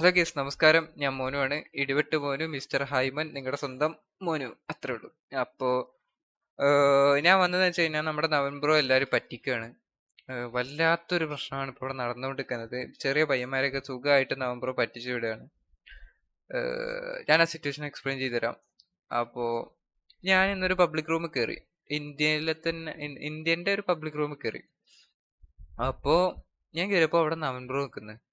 Hello case നമസ്കാരം. ഞാൻ മോനു ആണ് ഇടിവെട്ട് മോനു മിസ്റ്റർ ഹൈമൻ നിങ്ങളുടെ സ്വന്തം മോനു. അത്രേ ഉള്ളൂ. അപ്പോ ഞാൻ വന്നതെന്ന് വെച്ച് കഴിഞ്ഞാൽ നമ്മുടെ നവൻ ബ്രോ എല്ലാവരും പറ്റിക്കുകയാണ് വല്ലാത്തൊരു പ്രശ്നമാണ് ഇപ്പോൾ ഇവിടെ നടന്നുകൊണ്ടിരിക്കുന്നത് ചെറിയ പയ്യന്മാരൊക്കെ സുഖമായിട്ട് നവൻ ബ്രോ പറ്റിച്ചു വിടുകയാണ്. ഞാൻ ആ സിറ്റുവേഷൻ എക്സ്പ്ലെയിൻ ചെയ്തുതരാം. അപ്പോൾ ഞാൻ ഇന്നൊരു പബ്ലിക് റൂമിൽ കയറി ഇന്ത്യയിലെ തന്നെ ഇന്ത്യന്റെ ഒരു പബ്ലിക് റൂമിൽ കയറി അപ്പോൾ ഞാൻ കയറിയപ്പോൾ അവിടെ നവൻ ബ്രോ നിൽക്കുന്നത്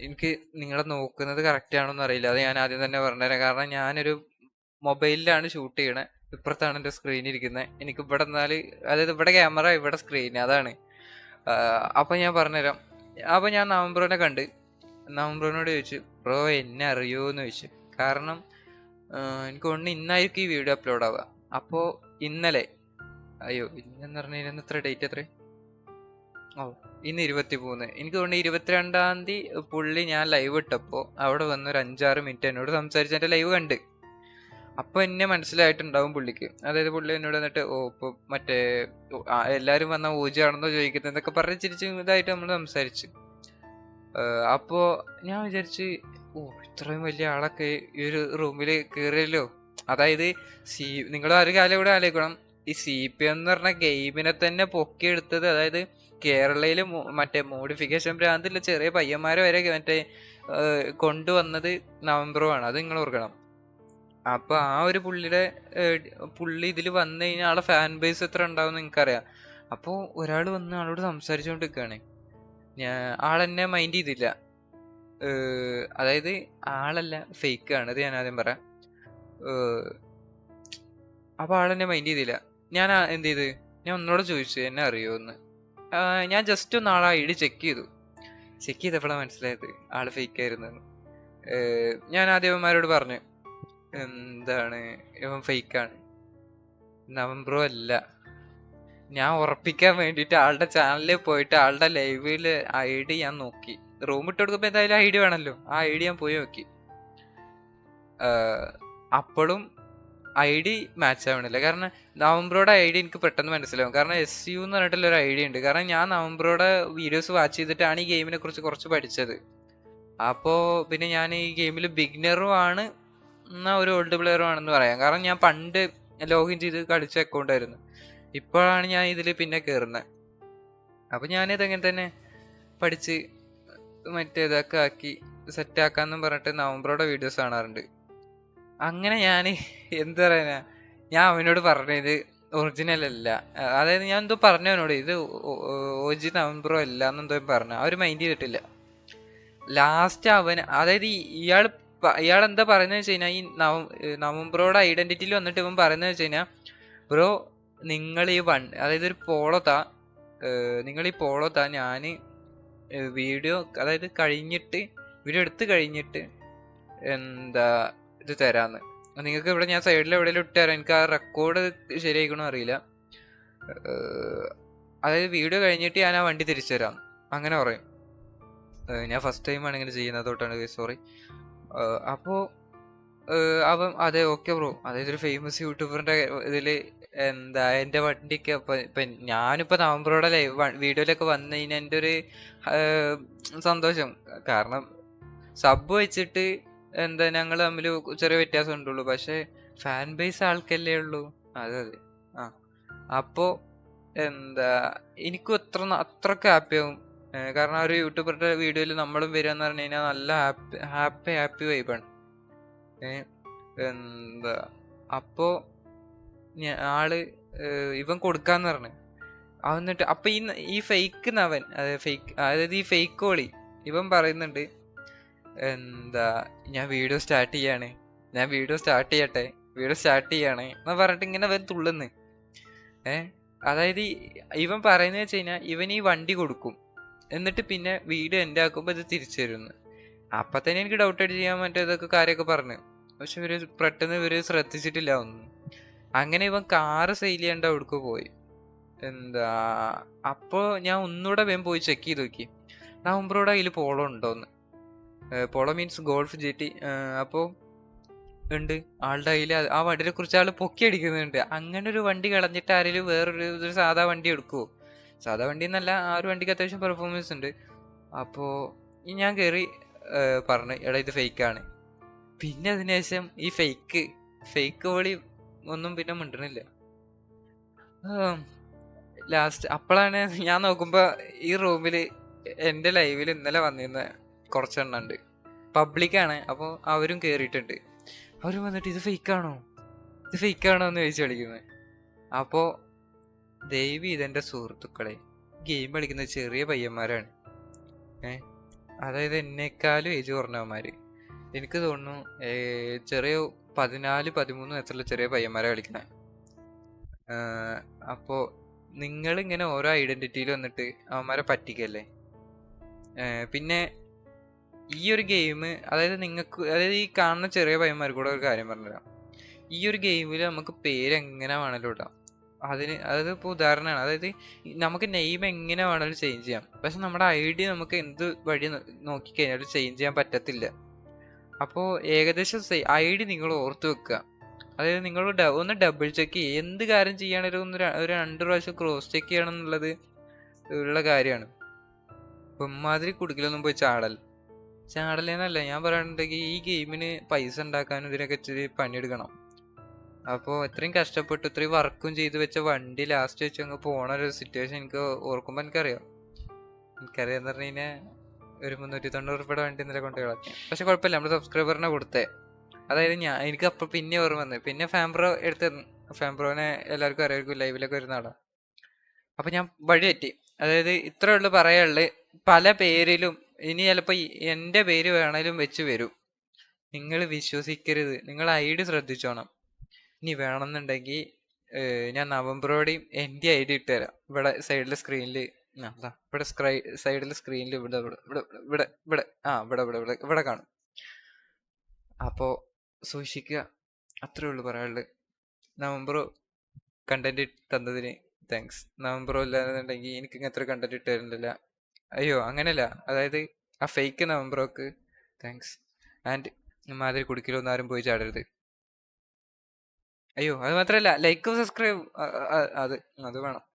എനിക്ക് നിങ്ങളെ നോക്കുന്നത് കറക്റ്റ് ആണോന്ന് അറിയില്ല. അത് ഞാൻ ആദ്യം തന്നെ പറഞ്ഞുതരാം കാരണം ഞാനൊരു മൊബൈലിലാണ് ഷൂട്ട് ചെയ്യണേ. ഇപ്പുറത്താണ് എന്റെ സ്ക്രീൻ ഇരിക്കുന്നത് എനിക്ക് ഇവിടെ നിന്നാൽ അതായത് ഇവിടെ ക്യാമറ ഇവിടെ സ്ക്രീൻ അതാണ്. അപ്പം ഞാൻ പറഞ്ഞുതരാം അപ്പം ഞാൻ നവംബറിനെ കണ്ട്. നവംബറിനോട് ചോദിച്ചു ബ്രോ എന്നെ അറിയോ എന്ന് ചോദിച്ചു. കാരണം എനിക്ക് തോന്നുന്നു ഇന്നായിരിക്കും ഈ വീഡിയോ അപ്ലോഡ് ആവുക. അപ്പോൾ ഇന്നലെ അയ്യോ ഇന്നെന്ന് പറഞ്ഞു കഴിഞ്ഞാൽ എത്ര ഡേറ്റ് എത്ര ഓ ഇന്ന് ഇരുപത്തി മൂന്ന് എനിക്ക് തോന്നുന്നു ഇരുപത്തിരണ്ടാം തീയതി പുള്ളി ഞാൻ ലൈവ് ഇട്ടപ്പോൾ അവിടെ വന്ന് ഒരു അഞ്ചാറ് മിനിറ്റ് എന്നോട് സംസാരിച്ച് എന്റെ ലൈവ് കണ്ട്. അപ്പോൾ എന്നെ മനസ്സിലായിട്ടുണ്ടാവും പുള്ളിക്ക്. അതായത് പുള്ളി എന്നോട് വന്നിട്ട് ഓ ഇപ്പൊ മറ്റേ എല്ലാവരും വന്ന ഊജാണെന്നോ ചോദിക്കുന്നത്? എന്നൊക്കെ പറഞ്ഞ് ചിരിച്ച് ഇതായിട്ട് നമ്മൾ സംസാരിച്ചു. അപ്പോൾ അപ്പോ ഞാൻ വിചാരിച്ച് ഓ ഇത്രയും വലിയ ആളൊക്കെ ഈ ഒരു റൂമിൽ കയറിയല്ലോ അതായത് സി നിങ്ങൾ ഒരു കാലം കൂടെ ആലോചിക്കണം. ഈ സി പി എന്ന് പറഞ്ഞ ഗെയിമിനെ തന്നെ പൊക്കിയെടുത്തത്. അതായത് കേരളയിൽ മറ്റേ മോഡിഫിക്കേഷൻ ഭ്രാന്തില്ല ചെറിയ പയ്യന്മാരെ വരെ മറ്റേ കൊണ്ടുവന്നത് നവംബറുമാണ് അത് നിങ്ങൾ ഓർക്കണം. അപ്പൊ ആ ഒരു പുള്ളിയുടെ പുള്ളി ഇതിൽ വന്നു കഴിഞ്ഞാൽ ആളെ ഫാൻ ബേസ് എത്ര ഉണ്ടാവും നിങ്ങൾക്കറിയാം. അപ്പോൾ ഒരാൾ വന്ന് ആളോട് സംസാരിച്ചുകൊണ്ടിരിക്കുകയാണ് ഞാൻ ആളെന്നെ മൈൻഡ് ചെയ്തില്ല. അതായത് ആളല്ല ഫേക്ക് ആണ്. അത് ഞാൻ ആദ്യം പറയാം. അപ്പോൾ അപ്പൊ ആളെന്നെ മൈൻഡ് ചെയ്തില്ല. ഞാൻ എന്ത് ചെയ്ത് ഞാൻ ഒന്നുകൂടെ ചോദിച്ചു എന്നെ അറിയോ എന്ന് ഞാൻ ജസ്റ്റ് ഒന്ന് ആളെ ഐ ഡി ചെക്ക് ചെയ്തു. ചെക്ക് ചെയ്തപ്പോഴാണ് മനസ്സിലായത് ആൾ ഫേക്ക് ആയിരുന്നു ഞാൻ ആദ്യം അവന്മാരോട് പറഞ്ഞു എന്താണ്? ഇവൻ ഫേക്കാണ് നവംബ്രോ അല്ല. ഞാൻ ഉറപ്പിക്കാൻ വേണ്ടിയിട്ട് ആളുടെ ചാനലിൽ പോയിട്ട് ആളുടെ ലൈവിൽ ഐ ഡി ഞാൻ നോക്കി. റൂം ഇട്ട് കൊടുക്കുമ്പോൾ എന്തായാലും ഐ ഡി വേണമല്ലോ ആ ഐ ഡി ഞാൻ പോയി നോക്കി. അപ്പോഴും ഐ ഡി മാച്ച് ആവണില്ല. കാരണം നവംബറോടെ ഐ ഡി എനിക്ക് പെട്ടെന്ന് മനസ്സിലാവും. കാരണം എസ് യു എന്ന് പറഞ്ഞിട്ടുള്ള ഒരു ഐ ഡി ഉണ്ട്. കാരണം ഞാൻ നവംബറോടെ വീഡിയോസ് വാച്ച് ചെയ്തിട്ടാണ് ഈ ഗെയിമിനെ കുറിച്ച് കുറച്ച് പഠിച്ചത്. അപ്പോൾ പിന്നെ ഞാൻ ഈ ഗെയിമിൽ ബിഗിനറും ആണ് എന്നാൽ ഒരു ഓൾഡ് പ്ലെയറും ആണെന്ന് പറയാം. കാരണം ഞാൻ പണ്ട് ലോഗിൻ ചെയ്ത് കളിച്ച അക്കൗണ്ട് ആയിരുന്നു. ഇപ്പോഴാണ് ഞാൻ ഇതിൽ പിന്നെ കയറുന്നത് അപ്പം ഞാനിത് അങ്ങനെ തന്നെ പഠിച്ച് മറ്റേ ഇതൊക്കെ ആക്കി സെറ്റ് ആക്കാന്നും പറഞ്ഞിട്ട് നവംബറോടെ വീഡിയോസ് കാണാറുണ്ട്. അങ്ങനെ ഞാൻ എന്താ പറയുക ഞാൻ അവനോട് പറഞ്ഞത് ഒറിജിനൽ അല്ല. അതായത് ഞാൻ എന്തോ പറഞ്ഞു അവനോട് ഇത് ഒജി നവംബറോ അല്ല എന്നെന്തോ പറഞ്ഞു. അവർ മൈൻഡ് ചെയ്തിട്ടില്ല ലാസ്റ്റ് അവൻ അതായത് ഇയാൾ ഇയാൾ എന്താ പറയുന്നത് വെച്ച് കഴിഞ്ഞാൽ ഈ നവ നവംബറോടെ ഐഡന്റിറ്റിയിൽ വന്നിട്ട് ഇവൻ പറയുന്നത് വെച്ച് കഴിഞ്ഞാൽ ബ്രോ നിങ്ങൾ ഈ വൺ അതായത് ഒരു പോളോ താ നിങ്ങൾ ഈ പോളോ താ ഞാൻ വീഡിയോ അതായത് കഴിഞ്ഞിട്ട് വീഡിയോ എടുത്ത് കഴിഞ്ഞിട്ട് എന്താ ഇത് തരാന്ന്. നിങ്ങൾക്ക് ഇവിടെ ഞാൻ സൈഡിൽ എവിടെയെങ്കിലും ഇട്ട് തരാം. എനിക്ക് ആ റെക്കോർഡ് ശരിയായിക്കണോ അറിയില്ല. അതായത് വീഡിയോ കഴിഞ്ഞിട്ട് ഞാൻ ആ വണ്ടി തിരിച്ചു തരാം. അങ്ങനെ പറയും. ഞാൻ ഫസ്റ്റ് ടൈം ആണ് ഇങ്ങനെ ചെയ്യുന്നത് തൊട്ടാണ് സോറി അപ്പോൾ അവൻ അതെ ഓക്കെ ബ്രോ അതായത് ഒരു ഫേമസ് യൂട്യൂബറിന്റെ ഇതിൽ എന്താ എന്റെ വണ്ടിക്ക് ഇപ്പം ഞാനിപ്പോൾ ഞാനിപ്പോ നവംബറോടെ ലൈവ് വീഡിയോയിലൊക്കെ വന്നു കഴിഞ്ഞാൽ എന്റെ ഒരു സന്തോഷം. കാരണം സബ് വെച്ചിട്ട് എന്താ ഞങ്ങൾ തമ്മിൽ ചെറിയ വ്യത്യാസം ഉണ്ടുള്ളൂ പക്ഷെ ഫാൻ ബേസ് ആൾക്കല്ലേ ഉള്ളൂ. അതെ അതെ. ആ. അപ്പോ എന്താ എനിക്കും അത്ര അത്രയ്ക്ക് ഹാപ്പിയാവും കാരണം ആ ഒരു യൂട്യൂബറുടെ വീഡിയോയിൽ നമ്മളും വരിക എന്ന് പറഞ്ഞു കഴിഞ്ഞാൽ നല്ല ഹാപ്പി ഹാപ്പി ഹാപ്പി വൈബാണ് എന്താ അപ്പോ ആൾ ഇവൻ കൊടുക്കാന്ന് പറഞ്ഞു. എന്നിട്ട് അപ്പൊ ഈ ഈ ഫേക്ക് നവൻ അതായത് ഫേക്ക് അതായത് ഈ ഫേക്ക് കോളി ഇവൻ പറയുന്നുണ്ട് എന്താ ഞാൻ വീഡിയോ സ്റ്റാർട്ട് ചെയ്യാണ്. ഞാൻ വീഡിയോ സ്റ്റാർട്ട് ചെയ്യട്ടെ? വീഡിയോ സ്റ്റാർട്ട് ചെയ്യാണ്. എന്ന് പറഞ്ഞിട്ട് ഇങ്ങനെ അവൻ തുള്ളുന്ന്. ഏ? അതായത് ഇവൻ പറയുന്നത് വെച്ച് കഴിഞ്ഞാൽ ഇവൻ ഈ വണ്ടി കൊടുക്കും. എന്നിട്ട് പിന്നെ വീഡിയോ എന്റെ ആക്കുമ്പോൾ ഇത് തിരിച്ചു തരുന്നു അപ്പൊ തന്നെ എനിക്ക് ഡൗട്ട് അടിച്ച് ചെയ്യാൻ മറ്റേ ഇതൊക്കെ കാര്യമൊക്കെ പറഞ്ഞു. പക്ഷെ ഇവർ പെട്ടെന്ന് ഇവർ ശ്രദ്ധിച്ചിട്ടില്ല ഒന്നും. അങ്ങനെ ഇവൻ കാറ് സെയിൽ ചെയ്യേണ്ട അവിടേക്ക് പോയി. എന്താ അപ്പോ ഞാൻ ഒന്നുകൂടെ വേഗം പോയി ചെക്ക് ചെയ്ത് നോക്കി. നവംബറോടെ അതിൽ പോളം ഉണ്ടോന്ന്? Polo means Golf G T അപ്പോൾ ഉണ്ട്. ആളുടെ കയ്യിൽ ആ വണ്ടിനെ കുറിച്ച് ആൾ പൊക്കി അടിക്കുന്നുണ്ട്. അങ്ങനെ ഒരു വണ്ടി കളഞ്ഞിട്ട് ആരെങ്കിലും വേറൊരു ഒരു സാധാ വണ്ടി എടുക്കുവോ? സാധാ വണ്ടി എന്നല്ല ആ ഒരു വണ്ടിക്ക് അത്യാവശ്യം പെർഫോമൻസ് ഉണ്ട്. അപ്പോൾ ഞാൻ കയറി പറഞ്ഞു എടാ ഇത് ഫേക്കാണ് പിന്നെ അതിനുശേഷം ഈ ഫേക്ക് ഫേക്ക് വഴി ഒന്നും പിന്നെ മിണ്ടണില്ല. ലാസ്റ്റ് അപ്പോഴാണ് ഞാൻ നോക്കുമ്പോൾ ഈ റൂമിൽ എന്റെ ലൈവിൽ ഇന്നലെ വന്നിരുന്ന കുറച്ചെണ്ണം ഉണ്ട് പബ്ലിക്കാണ് അപ്പോൾ അവരും കേറിയിട്ടുണ്ട്. അവരും വന്നിട്ട് ഇത് ഫേക്കാണോ? ഇത് ഫേക്കാണോ? എന്ന് ചോദിച്ചു കളിക്കുന്നത് അപ്പോൾ ദൈവി ഇതെന്റെ സുഹൃത്തുക്കളെ ഗെയിം കളിക്കുന്ന ചെറിയ പയ്യന്മാരാണ്. ഏ അതായത് എന്നെക്കാളും ഏജ് കുറഞ്ഞവന്മാര്. എനിക്ക് തോന്നുന്നു ചെറിയ പതിനാല് പതിമൂന്ന് വയസ്സുള്ള ചെറിയ പയ്യന്മാരെ കളിക്കുന്നത് അപ്പോൾ നിങ്ങൾ ഇങ്ങനെ ഓരോ ഐഡന്റിറ്റിയിൽ വന്നിട്ട് അവന്മാരെ പറ്റിക്കല്ലേ? പിന്നെ ഈ ഒരു ഗെയിം അതായത് നിങ്ങൾക്ക് അതായത് ഈ കാണുന്ന ചെറിയ പയ്യന്മാർ കൂടെ ഒരു കാര്യം പറഞ്ഞുതരാം. ഈ ഒരു ഗെയിമിൽ നമുക്ക് പേര് എങ്ങനെ വേണമെങ്കിലും ഇടാം. അതിന് അതായത് ഇപ്പോൾ ഉദാഹരണമാണ് അതായത് നമുക്ക് നെയിം എങ്ങനെ വേണമെങ്കിലും ചേഞ്ച് ചെയ്യാം. പക്ഷെ നമ്മുടെ ഐ ഡി നമുക്ക് എന്ത് വഴി നോക്കിക്കഴിഞ്ഞാലും ചേഞ്ച് ചെയ്യാൻ പറ്റത്തില്ല. അപ്പോൾ ഏകദേശം ഐ ഡി നിങ്ങൾ ഓർത്ത് വെക്കുക. അതായത് നിങ്ങൾ ഒന്ന് ഡബിൾ ചെക്ക് ചെയ്യുക എന്ത് കാര്യം ചെയ്യുകയാണെങ്കിലും ഒന്ന് ഒരു രണ്ട് പ്രാവശ്യം ക്രോസ് ചെക്ക് ചെയ്യണം എന്നുള്ളത് ഉള്ള കാര്യമാണ്. ഇപ്പം ഇമ്മാതിരി കുടുക്കിലൊന്നും പോയി ചാടൽ. ചാടലേന്നല്ല ഞാൻ പറയുന്നുണ്ടെങ്കിൽ ഈ ഗെയിമിന് പൈസ ഉണ്ടാക്കാനും ഇതിനൊക്കെ ഇച്ചിരി പണിയെടുക്കണം. അപ്പോൾ ഇത്രയും കഷ്ടപ്പെട്ട് ഇത്രയും വർക്കും ചെയ്ത് വെച്ച വണ്ടി ലാസ്റ്റ് വെച്ച് അങ്ങ് പോണ ഒരു സിറ്റുവേഷൻ എനിക്ക് ഓർക്കുമ്പോൾ എനിക്കറിയാം. എനിക്കറിയാന്ന് പറഞ്ഞു കഴിഞ്ഞാൽ ഒരു മുന്നൂറ്റി തൊണ്ണൂറ് രൂപയുടെ വണ്ടി ഇന്നലെ കൊണ്ട് കളഞ്ഞു പക്ഷെ കുഴപ്പമില്ല നമ്മുടെ സബ്സ്ക്രൈബറിനെ കൊടുത്തേ. അതായത് ഞാൻ എനിക്ക് അപ്പം പിന്നെ ഓർമ്മ വന്നു. പിന്നെ ഫാംബ്രോ എടുത്ത് ഫാംബ്രോനെ എല്ലാവർക്കും അറിയാമായിരിക്കും ലൈവിലൊക്കെ വരുന്ന ആളാ. അപ്പം ഞാൻ വഴി തെറ്റി അതായത് ഇത്രയുള്ളൂ പറയാനുള്ളത് പല പേരിലും ഇനി ചിലപ്പോ എന്റെ പേര് വേണേലും വെച്ച് വരും. നിങ്ങൾ വിശ്വസിക്കരുത്. നിങ്ങൾ ഐ ഡി ശ്രദ്ധിച്ചോണം. ഇനി വേണമെന്നുണ്ടെങ്കിൽ ഞാൻ നവംബറോടെയും എന്റെ ഐ ഡി ഇട്ടുതരാം. ഇവിടെ സൈഡിൽ സ്ക്രീനിൽ ഇവിടെ സ്ക്രൈ സൈഡിൽ സ്ക്രീനിൽ ഇവിടെ ഇവിടെ ഇവിടെ ഇവിടെ ആ ഇവിടെ ഇവിടെ ഇവിടെ ഇവിടെ കാണും. അപ്പോൾ സൂക്ഷിക്കുക. അത്രേ ഉള്ളൂ പറയാനുള്ളത്. നവംബർ കണ്ടന്റ് തന്നതിന് താങ്ക്സ് നവംബറോ ഇല്ലാന്നുണ്ടെങ്കിൽ എനിക്ക് ഇങ്ങനത്തെ കണ്ടന്റ് ഇട്ട് തരുന്നില്ല അയ്യോ അങ്ങനെയല്ല. അതായത് ആ ഫേക്ക് നവംബറോക്ക് താങ്ക്സ് ആൻഡ് മാതിരി കുടുക്കിലൊന്നും ആരും പോയി ചാടരുത്. അയ്യോ അത് മാത്രല്ല. ലൈക്കും സബ്സ്ക്രൈബ് അത് അത് വേണം.